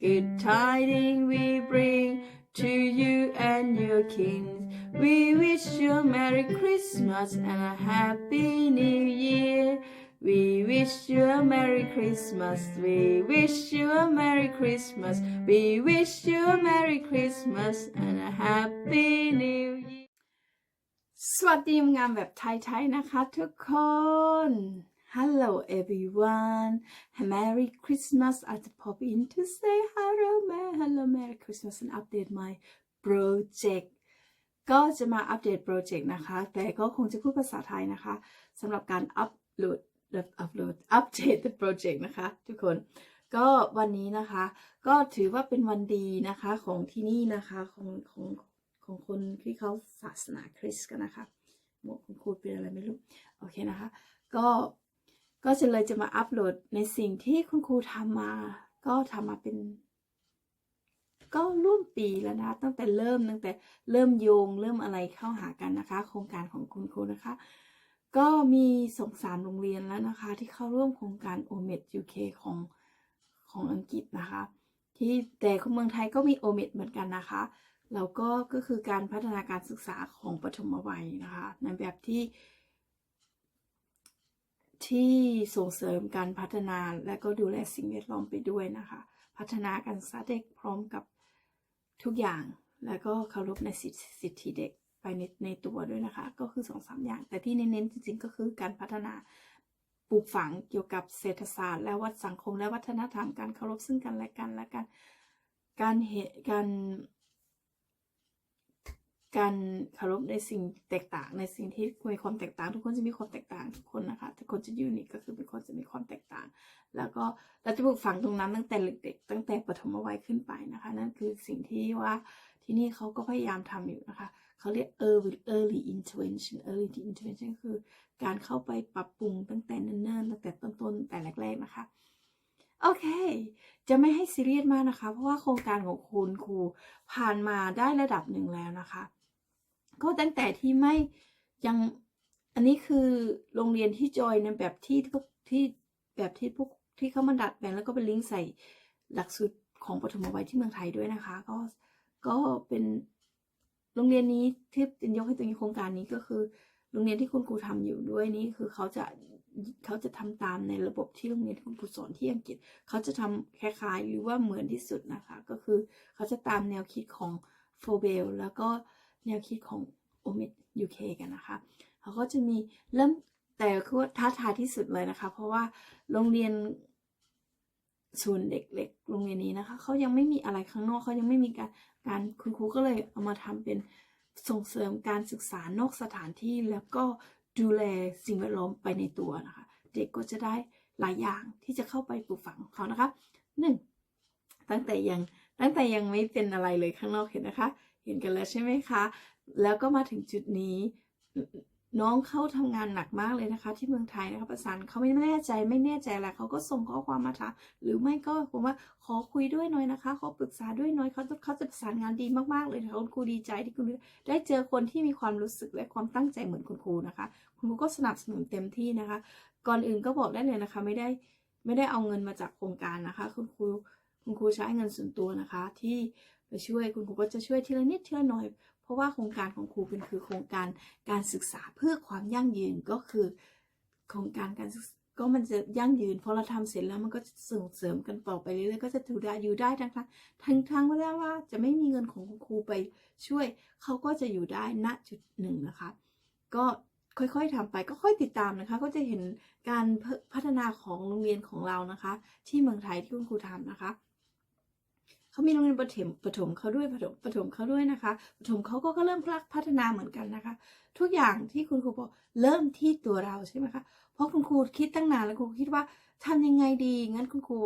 Good tidings we bring to you and your kings. We wish you a Merry Christmas and a Happy New Year. We wish you a Merry Christmas. We wish you a Merry Christmas. We wish you a Merry Christmas and a Happy New Year. สวัสดีงามแบบไทยๆนะคะทุกคน Hello everyone Merry Christmas I pop in to say hello man hello Merry Christmas and update my project ก็จะมาอัปเดตโปรเจกต์นะคะ แต่ก็คงจะพูดภาษาไทยนะคะสำหรับการอัปโหลดอัปโหลดอัปเดตโปรเจกต์นะคะ ทุกคน ก็วันนี้นะคะ ก็ถือว่าเป็นวันดีนะคะของที่นี่นะคะของของของคนที่เขาศาสนาคริสต์กันนะคะหมวกคุณครูเป็นอะไรไม่รู้ โอเคนะคะ ก็ ก็จะเลยจะมาอัปโหลดในสิ่งที่คุณครูทำมา ก็ทำมาเป็น ก็ร่วมปีแล้วนะ ตั้งแต่เริ่มตั้งแต่เริ่มโยงเริ่มอะไรเข้าหากันนะคะ โครงการของคุณครูนะคะ ก็มีสงสารโรงเรียนแล้วนะคะ ที่เข้าร่วมโครงการ o m e d UK ของของอังกฤษนะคะ ที่แต่ของเมืองไทยก็มี o m e d เหมือนกันนะคะแล้วก็ก็คือการพัฒนาการศึกษาของปฐมวัยนะคะในแบบที่ ที่ส่งเสริมการพัฒนาและก็ดูแลสิ่งแวดล้อมไปด้วยนะคะ พัฒนาการศึกษาเด็กพร้อมกับทุกอย่างแล้วก็เคารพในสิทธิทธเด็กไปในในตัวด้วยนะคะ ก็คือสองสามอย่าง แต่ที่เน้นๆจริงๆ ก็คือการพัฒนาปลูกฝังเกี่ยวกับเศรษฐศาสตร์ และวัฒนสังคมและวัฒนธรรมการเคารพซึ่งกันและกันและการการเหตุการการเคารพในสิ่งแตกต่างในสิ่งที่มีความแตกต่าง ทุกคนจะมีความแตกต่างทุกคนนะคะ คนจะยูนิคก็คือเป็นคนจะมีความแตกต่าง แล้วก็เราจะปลูกฝังตรงนั้นตั้งแต่เด็กๆตั้งแต่ปฐมวัยขึ้นไปนะคะ นั่นคือสิ่งที่ว่าที่นี่เขาก็พยายามทำอยู่นะคะเขาเรียก early early intervention early intervention คือการเข้าไปปรับปรุงตั้งแต่เนิ่นๆตั้งแต่ต้นๆแต่แรก ๆนะคะโอเค จะไม่ให้ซีเรียสมากนะคะ เพราะว่าโครงการของคุณครูผ่านมาได้ระดับหนึ่งแล้วนะคะ ก็ตั้งแต่ที่ไม่ยัง อันนี้คือโรงเรียนที่จอยในแบบที่พวกที่แบบที่พวกที่เขามาดัดแปลงแล้วก็เป็นลิงก์ใส่หลักสูตรของปฐมวัยที่เมืองไทยด้วยนะคะ ก็ก็เป็นโรงเรียนนี้ที่เป็นยกให้ตัวโครงการนี้ก็คือโรงเรียนที่คุณครูทำอยู่ด้วยนี่คือเขาจะเขาจะทำตามในระบบที่โรงเรียนที่คุณครูสอนที่อังกฤษ เขาจะทำคล้ายๆหรือว่าเหมือนที่สุดนะคะ ก็คือเขาจะตามแนวคิดของโฟเบลแล้วก็แนวคิดของโอเมดยูเคกันนะคะ เขาก็จะมีเริ่มแต่คือท้าทายที่สุดเลยนะคะ เพราะว่าโรงเรียนศูนย์เด็กเล็กโรงเรียนนี้นะคะเขายังไม่มีอะไรข้างนอกเขายังไม่มีการการคุณครูก็เลยเอามาทำเป็นส่งเสริมการศึกษานอกสถานที่แล้วก็ดูแลสิ่งแวดล้อมไปในตัวนะคะ เด็กก็จะได้หลายอย่างที่จะเข้าไปปลูกฝังเขานะคะหนึ่งตั้งแต่ยังตั้งแต่ยังไม่เป็นอะไรเลยข้างนอกเห็นนะคะ เห็นกันแล้วใช่ไหมคะ แล้วก็มาถึงจุดนี้ น้องเข้าทำงานหนักมากเลยนะคะ ที่เมืองไทยนะคะประสานเขาไม่แน่ใจไม่แน่ใจอะไรเขาก็ส่งข้อความมาถามหรือไม่ก็ผมว่าขอคุยด้วยหน่อยนะคะขอปรึกษาด้วยหน่อยเขาเขาจะประสานงานดีมากๆเลยนะคะคุณครูดีใจที่คุณได้เจอคนที่มีความรู้สึกและความตั้งใจเหมือนคุณครูนะคะ คุณครูก็สนับสนุนเต็มที่นะคะ ก่อนอื่นก็บอกได้เลยนะคะ ไม่ได้ไม่ได้เอาเงินมาจากโครงการนะคะ คุณครูคุณครูใช้เงินส่วนตัวนะคะ ที่ไปช่วยคุณครูก็จะช่วยทีละนิดทีละหน่อย ราะว่าโครงการของครูเป็นคือโครงการการศึกษาเพื่อความยั่งยืนก็คือโครงการการศึกษาก็มันจะยั่งยืนพอเราทำเสร็จแล้วมันก็ส่งเสริมกันต่อไปเรื่อยๆก็จะถือได้อยู่ได้ทั้งทั้งทั้งไม่ได้ว่าจะไม่มีเงินของครูไปช่วยเขาก็จะอยู่ได้ณจุดหนึ่งนะคะ ก็ค่อยๆทำไปก็ค่อยติดตามนะคะ ก็จะเห็นการพัฒนาของโรงเรียนของเรานะคะ ที่เมืองไทยที่คุณครูทำนะคะ เขามีโรงเรียนประถมประถมเขาด้วยประถมประถมเขาด้วยนะคะประถมเขาก็ก็เริ่มพัฒนาเหมือนกันนะคะ ทุกอย่างที่คุณครูบอกเริ่มที่ตัวเราใช่ไหมคะเพราะคุณครูคิดตั้งนานแล้วคุณครูคิดว่าทำยังไงดีงั้นคุณครู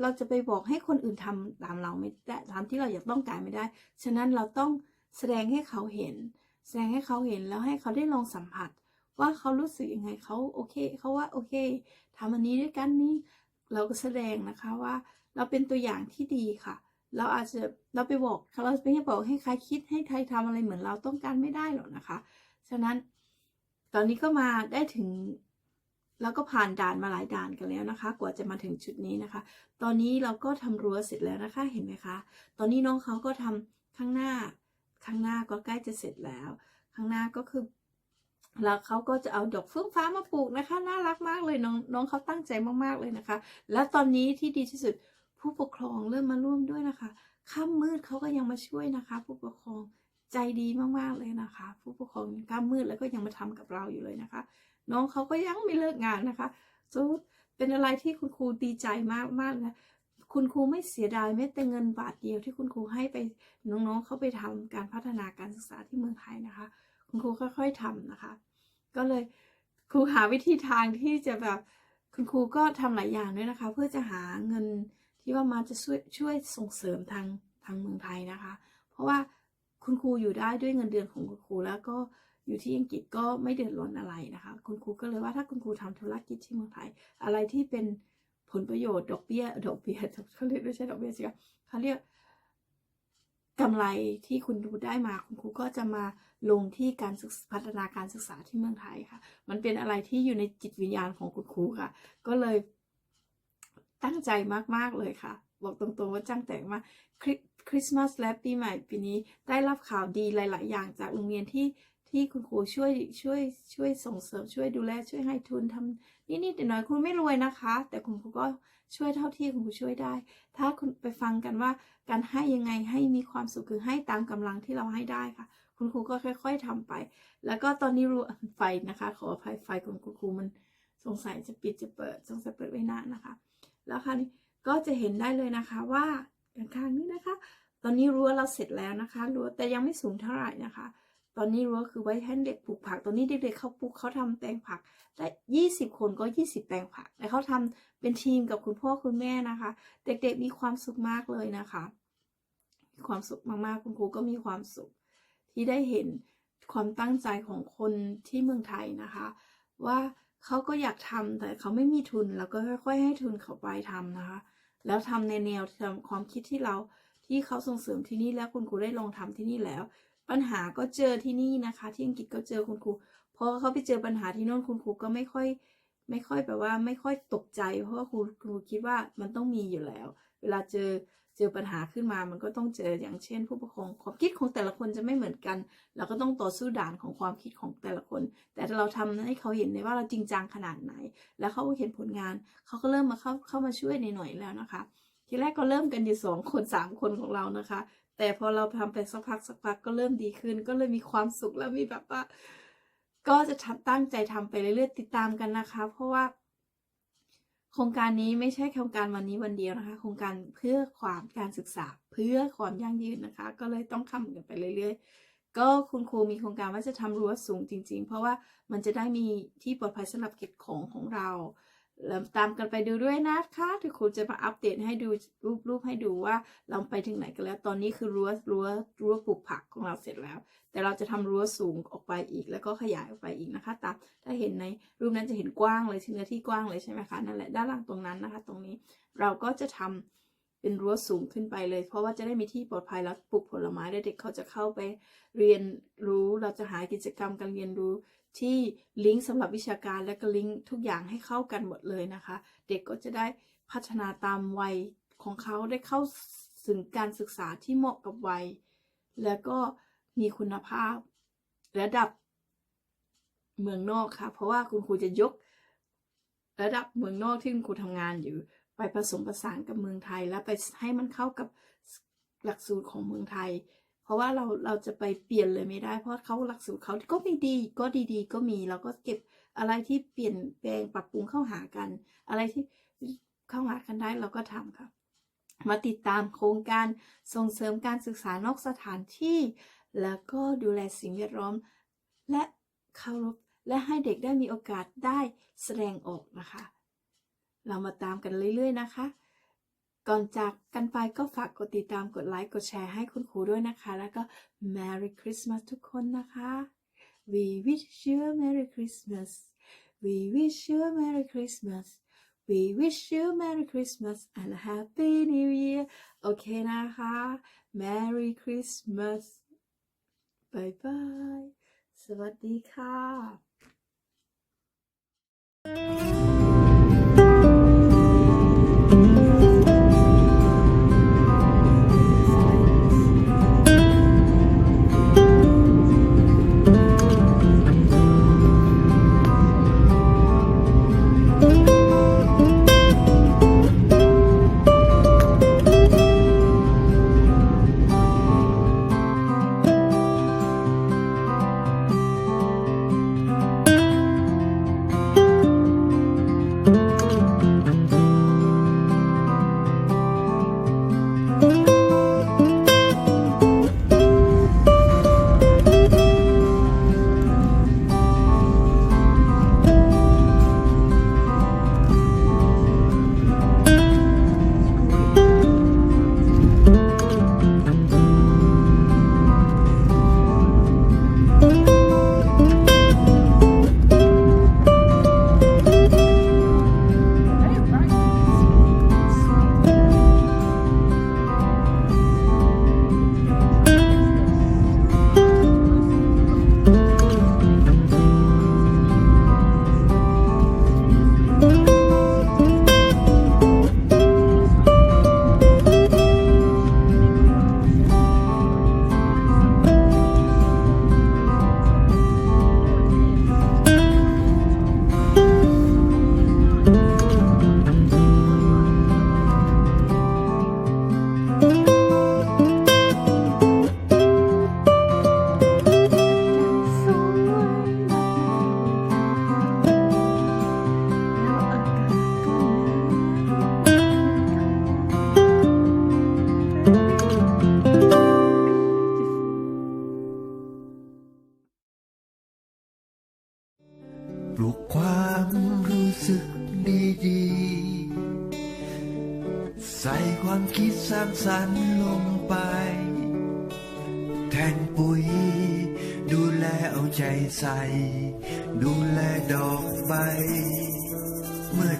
เราจะไปบอกให้คนอื่นทำตามเราไม่ได้ตามที่เราอยากต้องการไม่ได้ ฉะนั้นเราต้องแสดงให้เขาเห็น แสดงให้เขาเห็นแล้วให้เขาได้ลองสัมผัส ว่าเขารู้สึกยังไงเขาโอเคเขาว่าโอเคทำอันนี้ด้วยกันนี้เราก็แสดงนะคะว่าเราเป็นตัวอย่างที่ดีค่ะ เราอาจจะเราไปบอกเราไปให้บอกให้ใครคิดให้ใครทำอะไรเหมือนเราต้องการไม่ได้หรอกนะคะ ฉะนั้นตอนนี้ก็มาได้ถึงแล้วก็ผ่านด่านมาหลายด่านกันแล้วนะคะ กว่าจะมาถึงจุดนี้นะคะ ตอนนี้เราก็ทำรั้วเสร็จแล้วนะคะเห็นไหมคะ ตอนนี้น้องเขาก็ทำข้างหน้า ข้างหน้าก็ใกล้จะเสร็จแล้ว ข้างหน้าก็คือแล้วเขาก็จะเอาดอกเฟื่องฟ้ามาปลูกนะคะ น่ารักมากเลยน้องน้องเขาตั้งใจมากๆเลยนะคะ และตอนนี้ที่ดีที่สุด ผู้ปกครองเริ่มมาร่วมด้วยนะคะค่ำมืดเขาก็ยังมาช่วยนะคะ ผู้ปกครองใจดีมากๆเลยนะคะ ผู้ปกครองค่ำมืดแล้วก็ยังมาทำกับเราอยู่เลยนะคะ น้องเขาก็ยังไม่เลิกงานนะคะซูเป็นอะไรที่คุณครูดีใจมากมากนะคุณครูไม่เสียดายแม้แต่เงินบาทเดียวที่คุณครูให้ไปน้องๆเขาไปทำการพัฒนาการศึกษาที่เมืองไทยนะคะ คุณครูค่อยๆทำนะคะ ก็เลยครูหาวิธีทางที่จะแบบคุณครูก็ทำหลายอย่างด้วยนะคะ เพื่อจะหาเงิน ที่ว่ามาจะช่วยช่วยส่งเสริมทางทางเมืองไทยนะคะ เพราะว่าคุณครูอยู่ได้ด้วยเงินเดือนของคุณครู แล้วก็อยู่ที่อังกฤษก็ไม่เดือดร้อนอะไรนะคะ คุณครูก็เลยว่าถ้าคุณครูทำธุรกิจที่เมืองไทย อะไรที่เป็นผลประโยชน์ดอกเบี้ยดอกเบี้ยเขาเรียกไม่ใช่ดอกเบี้ยสิคะเขาเรียกกำไรที่คุณครูได้มาคุณครูก็จะมาลงที่การพัฒนาการศึกษาที่เมืองไทยค่ะ มันเป็นอะไรที่อยู่ในจิตวิญญาณของคุณครูค่ะ ก็เลย ตั้งใจมาก ๆ เลยค่ะ บอกตรงๆว่าจ้างแต่งมาคริสต์มาสและปีใหม่ปีนี้ได้รับข่าวดีหลาย ๆ อย่างจากโรงเรียนที่ที่คุณครูช่วยช่วยช่วยส่งเสริมช่วยดูแลช่วยให้ทุนทำนิดๆหน่อยๆคุณไม่รวยนะคะ แต่คุณครูก็ช่วยเท่าที่คุณครูช่วยได้ ถ้าคุณไปฟังกันว่าการให้ยังไงให้มีความสุขคือให้ตามกำลังที่เราให้ได้ค่ะ คุณครูก็ค่อย ๆทำไป แล้วก็ตอนนี้รู้ไฟนะคะ ขออภัยไฟของคุณครูมันสงสัยจะปิดจะเปิดสงสัยเปิดไว้นานนะคะ แล้วคราวนี้ก็จะเห็นได้เลยนะคะว่าข้างๆนี้นะคะ ตอนนี้รั้วเราเสร็จแล้วนะคะรั้วแต่ยังไม่สูงเท่าไหร่นะคะ ตอนนี้รั้วคือไว้ให้เด็กปลูกผักตอนนี้เด็กๆเขาปลูกเขาทำแปลงผักได้ยี่สิบคนก็ยี่สิบแปลงผักแต่เขาทำเป็นทีมกับคุณพ่อคุณแม่นะคะ เด็กๆมีความสุขมากเลยนะคะมีความสุขมากๆคุณครูก็มีความสุข ที่ได้เห็นความตั้งใจของคนที่เมืองไทยนะคะ ว่า เขาก็อยากทำแต่เขาไม่มีทุนเราก็ค่อย ๆ ให้ทุนเขาไปทำนะคะ แล้วทำในแนวความคิดที่เราที่เขาส่งเสริมที่นี่แล้วคุณครูได้ลองทำที่นี่แล้ว ปัญหาก็เจอที่นี่นะคะ ที่อังกฤษก็เจอคุณครูพอเขาไปเจอปัญหาที่โน่นคุณครูก็ไม่ค่อย ไม่ค่อยแบบว่าไม่ค่อยตกใจ เพราะว่าครูครูคิดว่ามันต้องมีอยู่แล้ว เวลาเจอ เจอปัญหาขึ้นมามันก็ต้องเจออย่างเช่น ผู้ปกครองความคิดของแต่ละคนจะไม่เหมือนกัน เราก็ต้องต่อสู้ด่านของความคิดของแต่ละคน แต่ถ้าเราทำให้เขาเห็นในว่าเราจริงจังขนาดไหน แล้วเขาก็เห็นผลงานเขาก็เริ่มมาเข้าเข้ามาช่วยในหน่อยแล้วนะคะ ทีแรกก็เริ่มกันอยู่สองคนสามคนของเรานะคะ แต่พอเราทำไปสักพักสักพักก็เริ่มดีขึ้น ก็เลยมีความสุขแล้วมีแบบว่า ก็จะทำตั้งใจทำไปเรื่อยๆติดตามกันนะคะ เพราะว่า โครงการนี้ไม่ใช่โครงการวันนี้วันเดียวนะคะ โครงการเพื่อความการศึกษาเพื่อความยั่งยืนนะคะ ก็เลยต้องทำกันไปเรื่อย ๆ ก็คุณครูมีโครงการว่าจะทำรั้วสูงจริง ๆ เพราะว่ามันจะได้มีที่ปลอดภัยสำหรับเก็บของของเรา แล้วตามกันไปดูด้วยนะคะที่ครูจะมาอัปเดตให้ดูรูปรูปให้ดูว่าเราไปถึงไหนกันแล้ว ตอนนี้คือรั้วรั้วรั้วปลูกผักของเราเสร็จแล้ว แต่เราจะทำรั้วสูงออกไปอีก แล้วก็ขยายออกไปอีกนะคะตามถ้าเห็นในรูปนั้นจะเห็นกว้างเลยที่เนื้อที่กว้างเลยใช่ไหมคะนั่นแหละด้านล่างตรงนั้นนะคะ ตรงนี้เราก็จะทำเป็นรั้วสูงขึ้นไปเลย เพราะว่าจะได้มีที่ปลอดภัยแล้วปลูกผลไม้เด็กเขาจะเข้าไปเรียนรู้เราจะหากิจกรรมการเรียนรู้ ที่ลิงก์สำหรับวิชาการและก็ลิงก์ทุกอย่างให้เข้ากันหมดเลยนะคะ เด็กก็จะได้พัฒนาตามวัยของเขาได้เข้าถึงการศึกษาที่เหมาะกับวัย แล้วก็มีคุณภาพระดับเมืองนอกค่ะ เพราะว่าคุณครูจะยกระดับเมืองนอกที่คุณครูทำงานอยู่ ไปผสมผสานกับเมืองไทย แล้วไปให้มันเข้ากับหลักสูตรของเมืองไทย เพราะว่าเราเราจะไปเปลี่ยนเลยไม่ได้ เพราะเขาหลักสูตรเขาก็ไม่ดี ก็ดีๆ ก็มีเราก็เก็บอะไรที่เปลี่ยนแปลงปรับปรุงเข้าหากัน อะไรที่เข้าหากันได้เราก็ทำค่ะ มาติดตามโครงการส่งเสริมการศึกษานอกสถานที่ แล้วก็ดูแลสิ่งแวดล้อม และเคารพและให้เด็กได้มีโอกาสได้แสดงออกนะคะ เรามาตามกันเรื่อยๆนะคะ ก่อนจากกันไปก็ฝากกดติดตามกดไลค์กดแชร์ให้คุณครูด้วยนะคะ แล้วก็ Merry Christmas ทุกคนนะคะ We wish you a Merry Christmas We wish you a Merry Christmas We wish you a Merry Christmas and a Happy New Year โอเคนะคะ Merry Christmas บายบายสวัสดีค่ะ สึกดีดีใส่ความคิดสร้างสรรค์ลงไป แทนปุ๋ย ดูแลเอาใจใส่ ดูแลดอกใบ เมื่อ